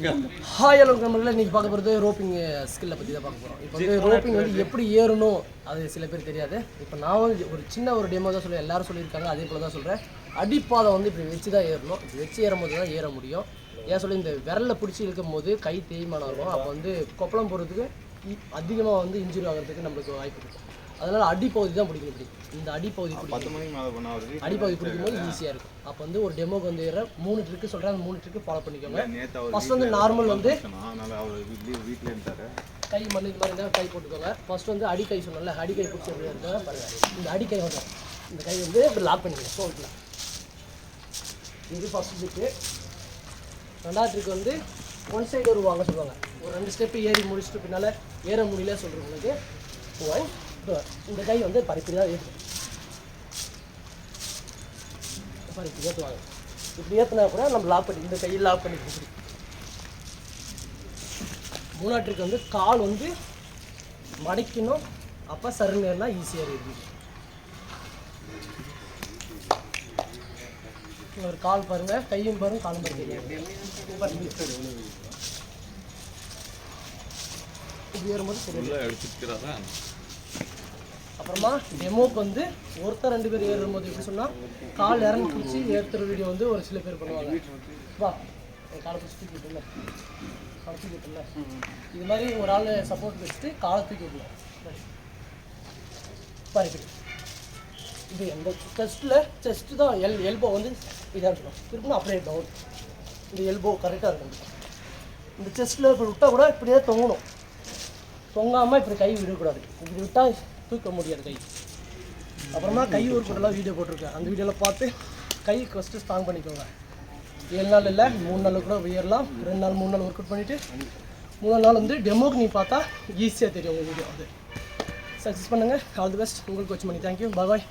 Hi hello நம்மளில் இன்னைக்கு பார்க்க போகிறது ரோப்பிங் ஸ்கில்லை பற்றி தான் பார்க்க போகிறோம் இப்போ வந்து ரோப்பிங் வந்து எப்படி ஏறணும் அது சில பேர் தெரியாது. இப்போ நான் வந்து ஒரு சின்ன ஒரு டெமோ தான் சொல்லுவேன் எல்லாரும் சொல்லியிருக்காங்க. அதே போல் தான் சொல்கிறேன் அடிப்பாதை வந்து இப்படி வச்சு தான் ஏறணும். இப்படி வச்சு ஏறும்போது தான் ஏற முடியும். ஏன் சொல்லி இந்த விரலில் பிடிச்சி இழுக்கும் போது கை தேய்மானம் இருக்கும் அப்போ வந்து கொப்பளம் போகிறதுக்கு அதிகமாக வந்து இன்ஜுரி ஆகிறதுக்கு நம்மளுக்கு வாய்ப்பு இருக்கும் அதனால் அடிப்பகுதி தான் பிடிக்கும் இப்படி. இந்த அடிப்பகுதி பிடிக்கும். அடிப்பகுதி பிடிக்கும்போது ஈஸியாக இருக்கும். அப்போ வந்து ஒரு டெமோக்கு வந்து மூணு ட்ரிக்கு சொல்கிறேன் அந்த மூணு ட்ரிக்கு ஃபாலோ பண்ணிக்கோங்க. ஃபர்ஸ்ட் வந்து நார்மல் வந்து கை மண் இது மாதிரி இருந்தால் கை போட்டுக்கோங்க. ஃபர்ஸ்ட் வந்து அடி கை சொன்னல அடி கை பிடிச்சி எப்படி இருக்காங்க பாருங்க. இந்த அடி கை வந்து இந்த கை வந்து இப்படி லாக் பண்ணிக்கணும் சோல்ட்டில் இது ஃபர்ஸ்ட் ட்ரிக்கு ரெண்டாவது ட்ரிக் வந்து ஒன் சைடு வருவாங்க சொல்லுவாங்க. ஒரு ரெண்டு ஸ்டெப்பு ஏறி முடிச்சுட்டு பின்னால் ஏற முடியல சொல்கிறவங்களுக்கு ஒன் இந்த கை வந்து பறிப்பி தான் ஏற்று பருப்பி ஏற்றுவாங்க இப்படி ஏற்றினா கூட நம்ம லாக் பண்ணி இந்த கை லாக் பண்ணி இப்படி மூணாட்டுக்கு வந்து கால் வந்து மடிக்கணும். அப்போ சருங்கன்னா ஈஸியாக இருக்குது ஒரு கால் பாருங்க. கையும் பாருங்க காலும் பாருங்க. இப்படி ஏறும்போது சரி. அப்புறமா டெமோக்கு வந்து ஒருத்தர் ரெண்டு பேர் ஏறும்போது எப்படி சொன்னால் கால் இறங்கி பிடிச்சி ஏற்றுற வீடியோ வந்து ஒரு சில பேர் பண்ணுவாங்க. வா என் காலை பிடிச்சி தூக்கி விட்டுல காலை தூக்கி விட்டுல இது மாதிரி ஒரு ஆள் சப்போர்ட் வச்சுட்டு காலை தூக்கி விடலாம் பாரு இது எந்த செஸ்ட்டில் செஸ்ட்டு தான் எல் எல்போ வந்து இதாக இருக்கணும். திருப்பணும் அப்படியே டவுன் இந்த எல்போ கரெக்டாக இருக்கணும். இந்த செஸ்ட்டில் இப்படி விட்டால் கூட இப்படியே தொங்கணும். தொங்காமல் இப்படி கை விடக்கூடாது. இப்படி விட்டால் தூக்க முடியாது கை. அப்புறமா கை ஊருக்கூடலாம் வீடியோ போட்டிருக்கேன். அந்த வீடியோவில் பார்த்து கை ஃபஸ்ட்டு ஸ்ட்ராங் பண்ணிக்கோங்க. ஏழு நாள் இல்லை மூணு நாள் கூட உயரலாம். ரெண்டு நாள் மூணு நாள் ஒர்க் அவுட் பண்ணிவிட்டு மூணு நாள் வந்து டெமோக்கு நீ பார்த்தா ஈஸியாக தெரியும் உங்கள் வீடியோ அது. சக்ஸஸ் பண்ணுங்கள் ஆல் தி பெஸ்ட் உங்களுக்கு வச்சு பண்ணி தேங்க்யூ பாய்